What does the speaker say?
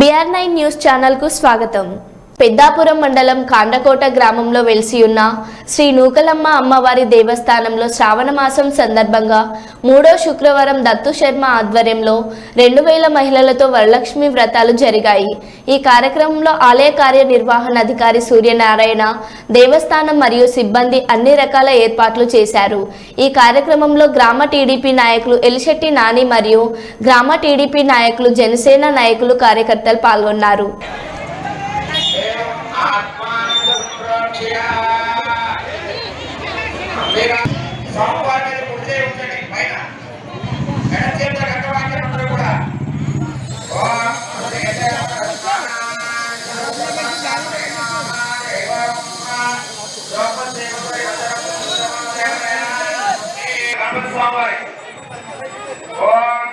BR nine news ఛానల్కు స్వాగతం. పెద్దాపురం మండలం కాండకోట గ్రామంలో వెలిసి ఉన్న శ్రీ నూకలమ్మ అమ్మవారి దేవస్థానంలో శ్రావణ మాసం సందర్భంగా మూడో శుక్రవారం దత్తు శర్మ ఆధ్వర్యంలో రెండు వేల మహిళలతో వరలక్ష్మి వ్రతాలు జరిగాయి. ఈ కార్యక్రమంలో ఆలయ కార్యనిర్వహణాధికారి సూర్యనారాయణ దేవస్థానం మరియు సిబ్బంది అన్ని రకాల ఏర్పాట్లు చేశారు. ఈ కార్యక్రమంలో గ్రామ టీడీపీ నాయకులు ఎలిశెట్టి నాని మరియు గ్రామ టీడీపీ నాయకులు జనసేన నాయకులు కార్యకర్తలు పాల్గొన్నారు. స్వామి ఓం